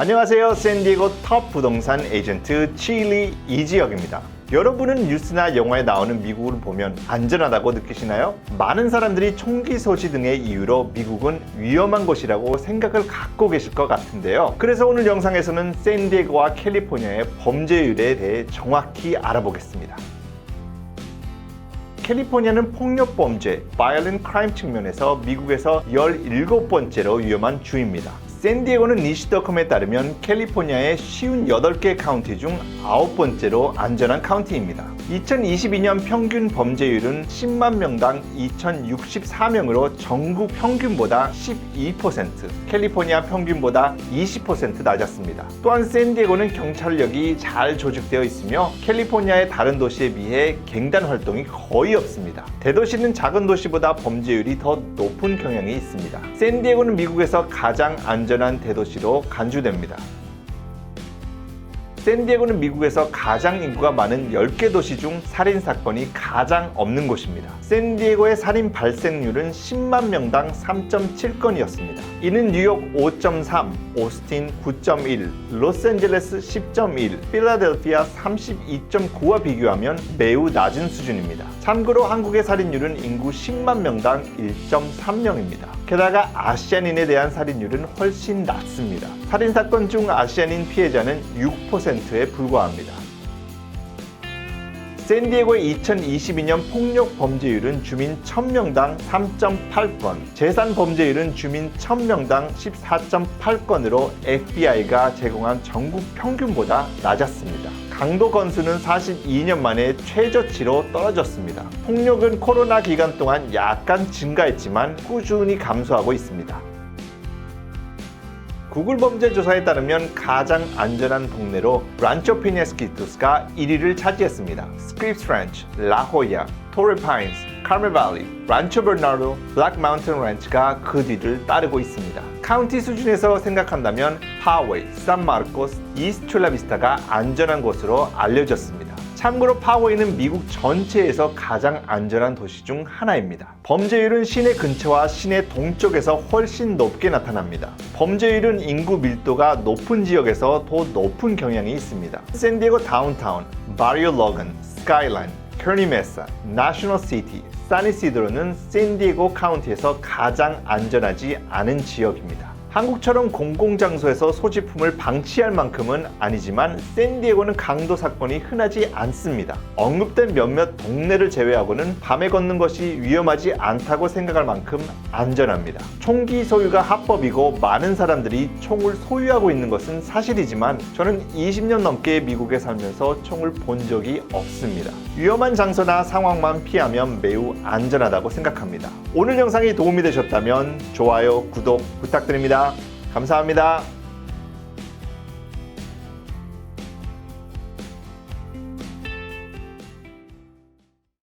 안녕하세요. 샌디에고 톱 부동산 에이전트 칠리 이지혁입니다. 여러분은 뉴스나 영화에 나오는 미국을 보면 안전하다고 느끼시나요? 많은 사람들이 총기 소지 등의 이유로 미국은 위험한 곳이라고 생각을 갖고 계실 것 같은데요. 그래서 오늘 영상에서는 샌디에고와 캘리포니아의 범죄율에 대해 정확히 알아보겠습니다. 캘리포니아는 폭력 범죄, violent crime 측면에서 미국에서 17번째로 위험한 주입니다. 샌디에고는 니시더컴에 따르면 캘리포니아의 58개 카운티 중 9번째로 안전한 카운티입니다. 2022년 평균 범죄율은 10만 명당 2,064명으로 전국 평균보다 12%, 캘리포니아 평균보다 20% 낮았습니다. 또한 샌디에고는 경찰력이 잘 조직되어 있으며 캘리포니아의 다른 도시에 비해 갱단 활동이 거의 없습니다. 대도시는 작은 도시보다 범죄율이 더 높은 경향이 있습니다. 샌디에고는 미국에서 가장 안전 한 대도시로 간주됩니다. 샌디에고는 미국에서 가장 인구가 많은 10개 도시 중 살인 사건이 가장 없는 곳입니다. 샌디에고의 살인 발생률은 10만 명당 3.7건이었습니다. 이는 뉴욕 5.3, 오스틴 9.1, 로스앤젤레스 10.1, 필라델피아 32.9와 비교하면 매우 낮은 수준입니다. 참고로 한국의 살인율은 인구 10만 명당 1.3명입니다. 게다가 아시아인에 대한 살인율은 훨씬 낮습니다. 살인사건 중 아시아인 피해자는 6%에 불과합니다. 샌디에고의 2022년 폭력 범죄율은 주민 1000명당 3.8건, 재산 범죄율은 주민 1000명당 14.8건으로 FBI가 제공한 전국 평균보다 낮았습니다. 강도 건수는 42년 만에 최저치로 떨어졌습니다. 폭력은 코로나 기간 동안 약간 증가했지만 꾸준히 감소하고 있습니다. 구글 범죄 조사에 따르면 가장 안전한 동네로 란초 피네스키투스가 1위를 차지했습니다. 스크립스 랜치, 라호야, 토레 파인스, 카메발리, 란초 버나르도, 블랙 마운틴 랜치가 그 뒤를 따르고 있습니다. 카운티 수준에서 생각한다면 파웨이, 산마르코스, 이스툴라비스타가 안전한 곳으로 알려졌습니다. 참고로 파워이는 미국 전체에서 가장 안전한 도시 중 하나입니다. 범죄율은 시내 근처와 시내 동쪽에서 훨씬 높게 나타납니다. 범죄율은 인구 밀도가 높은 지역에서 더 높은 경향이 있습니다. 샌디에고 다운타운, 바리오 로건, 스카이라인, 커니메사, 내셔널 시티, 사니시드로는 샌디에고 카운티에서 가장 안전하지 않은 지역입니다. 한국처럼 공공장소에서 소지품을 방치할 만큼은 아니지만 샌디에고는 강도 사건이 흔하지 않습니다. 언급된 몇몇 동네를 제외하고는 밤에 걷는 것이 위험하지 않다고 생각할 만큼 안전합니다. 총기 소유가 합법이고 많은 사람들이 총을 소유하고 있는 것은 사실이지만 저는 20년 넘게 미국에 살면서 총을 본 적이 없습니다. 위험한 장소나 상황만 피하면 매우 안전하다고 생각합니다. 오늘 영상이 도움이 되셨다면 좋아요, 구독 부탁드립 니다. 감사합니다.